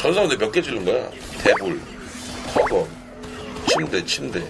전사인데 몇개 질른 거야? 대불, 커버, 침대, 침대.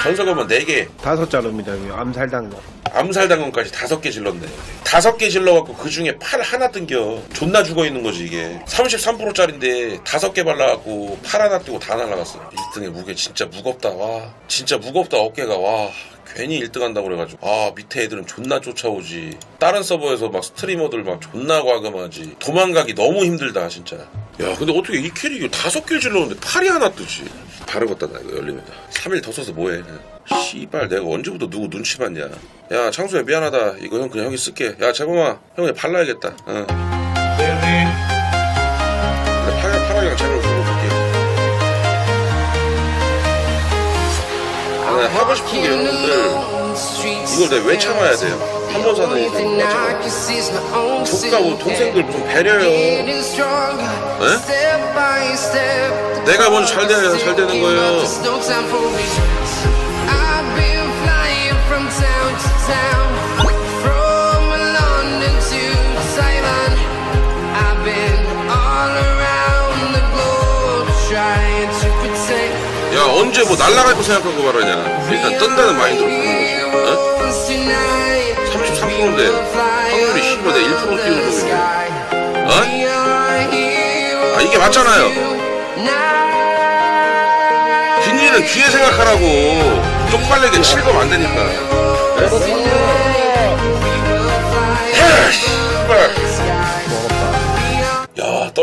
전사가면 4개, 다섯 자루입니다. 여기 암살당 거. 암살당원까지 다섯 개 질렀네. 다섯 개 질러갖고 그 중에 팔 하나 뜬겨. 존나 죽어 있는 거지 이게. 33%짜린데 다섯 개 발라갖고 팔 하나 뜨고 다 날라갔어. 1등의 무게 진짜 무겁다. 와, 진짜 무겁다 어깨가 와. 괜히 1등 한다고 그래가지고 아 밑에 애들은 존나 쫓아오지 다른 서버에서 막 스트리머들 막 존나 과금하지 도망가기 너무 힘들다 진짜 야 근데 어떻게 이 캐릭이 다섯 개를 질렀는데 팔이 하나 뜨지 바르겠다 나 이거 열리면 3일 더 써서 뭐해 씨발 내가 언제부터 누구 눈치 봤냐 야 창수야 미안하다 이거 형 그냥 형이 쓸게 야 재범아 형 그냥 발라야겠다 어. 근데 파라, 파라이랑 채널 주 하고 싶은 게 여러분들 이걸 내가 왜 참아야 돼요? 한 번 사는 인생 왜 참아 족가고 동생들 좀 배려요. 네? 내가 먼저 잘 돼야 잘 되는 거예요 야 언제 뭐 날라갈 거 생각하고 말하냐 일단 뜬다는 마인드로 보는 거지. 어? 33%인데 확률이 씨발 내1% 띄우는 놈인데 어? 아 이게 맞잖아요. 뒷일은 귀에 생각하라고. 쪽팔리게 칠거면 안 되니까. 야,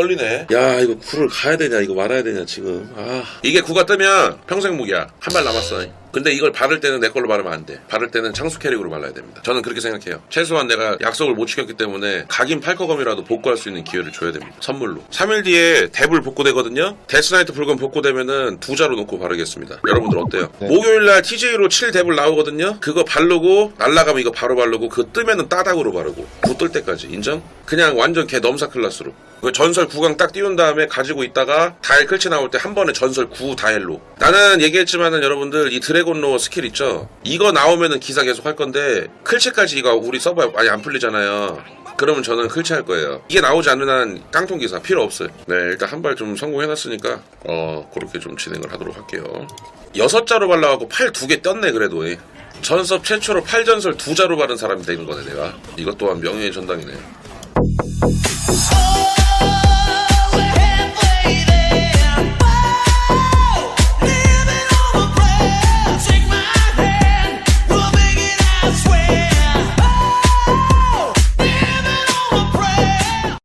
떨리네. 야 이거 구를 가야 되냐 이거 말아야 되냐 지금. 아. 이게 구가 뜨면 평생 무기야. 한 발 남았어. 근데 이걸 바를 때는 내 걸로 바르면 안 돼. 바를 때는 창수 캐릭으로 발라야 됩니다. 저는 그렇게 생각해요. 최소한 내가 약속을 못 지켰기 때문에 각인 팔커검이라도 복구할 수 있는 기회를 줘야 됩니다. 선물로. 3일 뒤에 대불 복구되거든요. 데스나이트 불금 복구되면은 두 자로 놓고 바르겠습니다. 여러분들 어때요? 목요일날 TJ로 7 대불 나오거든요. 그거 바르고 날라가면 이거 바로 바르고 그거 뜨면은 따닥으로 바르고 구 뜰 때까지. 인정? 그냥 완전 개 넘사 클라스로 그 전설 9강 딱 띄운 다음에 가지고 있다가 다일 클치 나올 때 한 번에 전설 9 다일로. 나는 얘기했지만은 여러분들 이 드래곤로 스킬 있죠? 이거 나오면은 기사 계속 할 건데 클치까지 이거 우리 서버 많이 안 풀리잖아요. 그러면 저는 클치 할 거예요. 이게 나오지 않는 한 깡통 기사 필요 없어요. 네 일단 한 발 좀 성공해놨으니까 어 그렇게 좀 진행을 하도록 할게요. 여섯 자로 발라갖고 팔 두 개 떴네 그래도. 전섭 최초로 팔전설 두 자로 바른 사람이 된 거네 내가. 이것 또한 명예의 전당이네. Oh